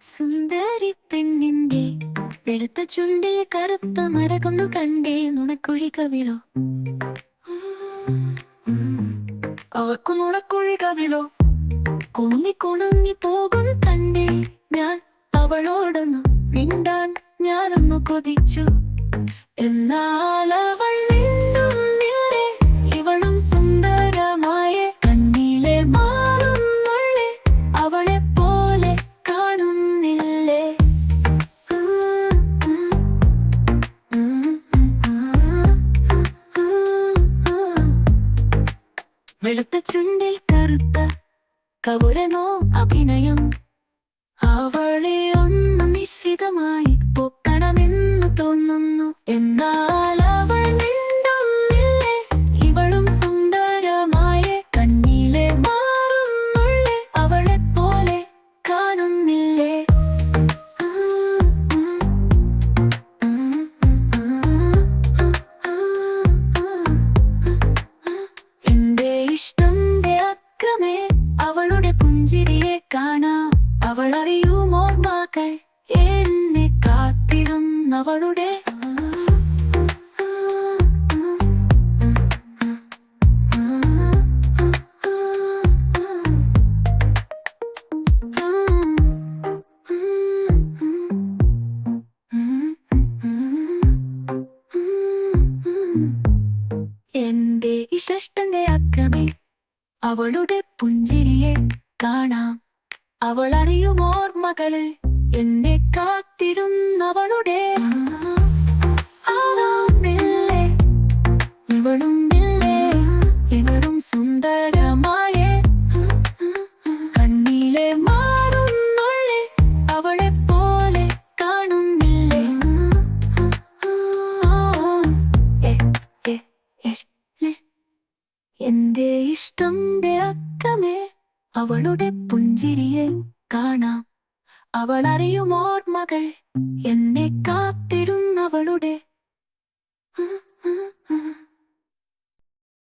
സുന്ദരി പെണ്ണിന്റെ വെളുത്ത ചുണ്ടിൽ കറുത്ത മരകൊന്നു കണ്ടേ നുണക്കുഴി കവിളോ അവക്കു നുണക്കുഴി കവിളോ കുണുങ്ങി കുണുങ്ങി പോകും കണ്ടേ ഞാൻ അവളോടൊന്നു മിണ്ടാൻ ഞാനൊന്നു കൊതിച്ചു. വെളുത്ത ചുണ്ടിൽ കറുത്ത കൗരനോ അഭിനയം. അവളെ ഒന്ന് നിശ്ചിതമായി പുഞ്ചിരിയെ കാണാം. അവൾ അറിയുമോ മകൾ? എന്നെ കാത്തിരുന്നവളുടെ എന്റെ ഇഷ്ടന്റെ അക്രമേ. അവളുടെ പുഞ്ചിരിയെ കാണാം. അവൾ അറിയുമോർമ്മകൾ എന്നെ കാത്തിരുന്നവളുടെ ഇവളും ഇല്ലേ, ഇവളും സുന്ദരമായ. കണ്ണിലെ മാറുന്നുള്ളേ അവളെ പോലെ കാണുന്നില്ലേ. എന്റെ ഇഷ്ടന്റെ അക്കമേ അവളുടെ പുഞ്ചിരിയെ കാണാം. അവൾ അറിയുമോർമ്മകൾ എന്നെ കാത്തിരുന്നവളുടെ